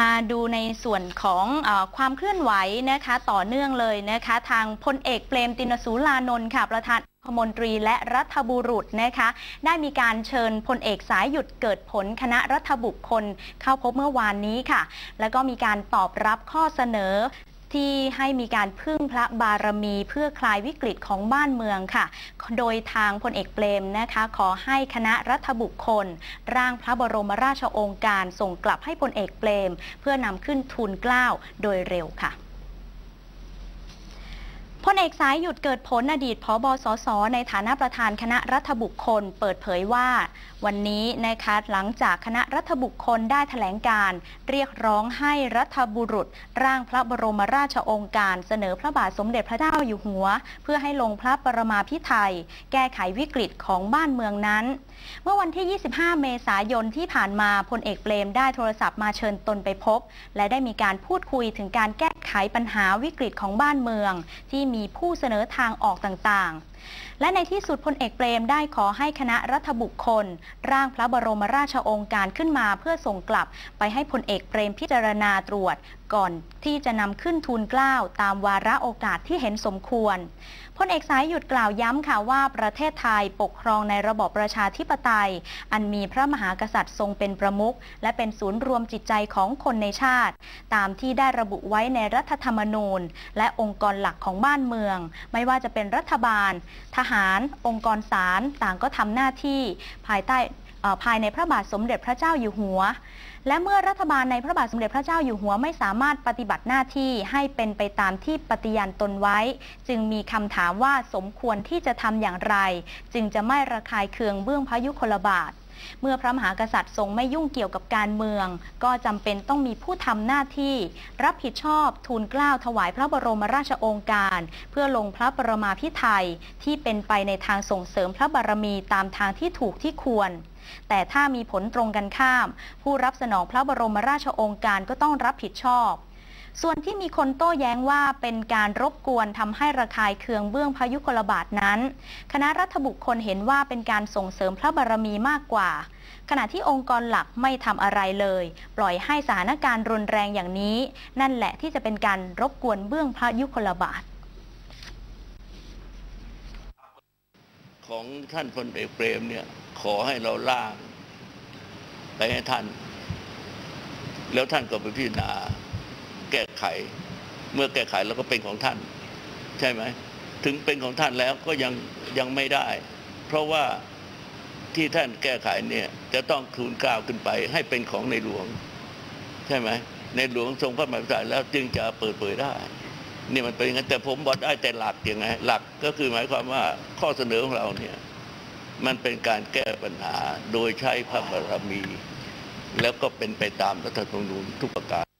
มาดูในส่วนของอความเคลื่อนไหวนะคะต่อเนื่องเลยนะคะทางพลเอกเปรมตินสูลานนท์ค่ะประธานรัฐมนตรีและรัฐบุรุษนะคะได้มีการเชิญพลเอกสายหยุดเกิดผลคณะรัฐบุคคลเข้าพบเมื่อวานนี้ค่ะ แล้วก็มีการตอบรับข้อเสนอ ที่ให้มีการพึ่งพระบารมีเพื่อคลายวิกฤตของบ้านเมืองค่ะ โดยทางพลเอกเปรมนะคะ ขอให้คณะรัฐบุคคล ร่างพระบรมราชโองการส่งกลับให้พลเอกเปรม เพื่อนำขึ้นทูลเกล้าโดยเร็วค่ะ พลเอกสายหยุดเกิดผลอดีตผบสสในฐานะประธานคณะรัฐบุคคล เปิดเผยว่า วันนี้นะคะหลังจากคณะรัฐบุคคลได้แถลงการ เรียกร้องให้รัฐบุรุษ ร่างพระบรมราชองค์การ เสนอพระบาทสมเด็จพระเจ้าอยู่หัว เพื่อให้ลงพระประมาพิไทยแก้ไขวิกฤตของบ้านเมืองนั้น เมื่อวันที่ 25 เมษายนที่ผ่านมาพลเอกเปรมได้โทรศัพท์มาเชิญตนไปพบ และได้มีการพูดคุยถึงการแก้ไขปัญหาวิกฤตของบ้านเมืองที่มีผู้เสนอทางออกต่างๆ และในที่สุดพลเอกเปรมได้ขอให้คณะรัฐบุคคล ร่างพระบรมราชโองการขึ้นมาเพื่อส่งกลับไปให้พลเอกเปรมพิจารณาตรวจ ก่อนที่จะนำขึ้นทูลเกล้าตามวาระโอกาสที่เห็นสมควรพลเอกสายหยุดกล่าวย้ำค่ะว่าประเทศไทยปกครองในระบอบประชาธิปไตย อันมีพระมหากษัตริย์ทรงเป็นประมุขและเป็นศูนย์รวมจิตใจของคนในชาติ ตามที่ได้ระบุไว้ในรัฐธรรมนูญ และองค์กรหลักของบ้านเมือง ไม่ว่าจะเป็นรัฐบาล ทหาร องค์กรศาลต่างก็ทำหน้าที่ ภายใต้ ภายในพระบาทสมเด็จพระเจ้าอยู่หัว และเมื่อรัฐบาลในพระบาทสมเด็จพระเจ้าอยู่หัวไม่สามารถปฏิบัติหน้าที่ให้เป็นไปตามที่ปฏิญาณตนไว้ จึงมีคำถามว่าสมควรที่จะทำอย่างไร จึงจะไม่ระคายเคืองเบื้องพระยุคลบาท เมื่อพระมหากษัตริย์ทรงไม่ยุ่งเกี่ยวกับการเมือง ก็จำเป็นต้องมีผู้ทำหน้าที่ รับผิดชอบทูลเกล้าถวายพระบรมราชโองการ เพื่อลงพระประมาพิไทยที่เป็นไปในทางส่งเสริมพระบารมีตามทางที่ถูกที่ควรแต่ถ้ามีผลตรงกันข้าม ผู้รับสนองพระบรมราชโองการก็ต้องรับผิดชอบ ส่วนที่มีคนโต้แย้งว่าเป็นการรบกวนทำให้ระคายเคืองเบื้องพระยุคลบาทนั้น คณะรัฐบุคคลเห็นว่าเป็นการส่งเสริมพระบารมีมากกว่า ขณะที่องค์กรหลักไม่ทำอะไรเลย ปล่อยให้สถานการณ์รุนแรงอย่างนี้ นั่นแหละที่จะเป็นการรบกวนเบื้องพระยุคลบาทของท่านพลเอกเปรมเนี่ยขอให้เราล่างไปให้ท่าน แล้วท่านก็ไปพิจารณา แก้ไข เมื่อแก้ไขแล้วก็เป็นของท่าน ใช่ไหมถึงเป็นของท่านแล้วก็ยังยังไม่ได้ เพราะว่าที่ท่านแก้ไขเนี่ยจะต้องทูลกล้าวขึ้นไป ให้เป็นของในหลวง ใช่ไหมในหลวงทรงพระมหากษัตริย์แล้วจึงจะเปิดเผยได้นี่มันเป็นงั้นแต่ผมบอกได้แต่หลักอยังไงหลักก็คือหมายความว่าข้อเสนอของเราเนี่ยมันเป็นการแก้ปัญหาโดยใช้พระบารมี แล้วก็เป็นไปตามรัฐธรรมนูญทุกประการ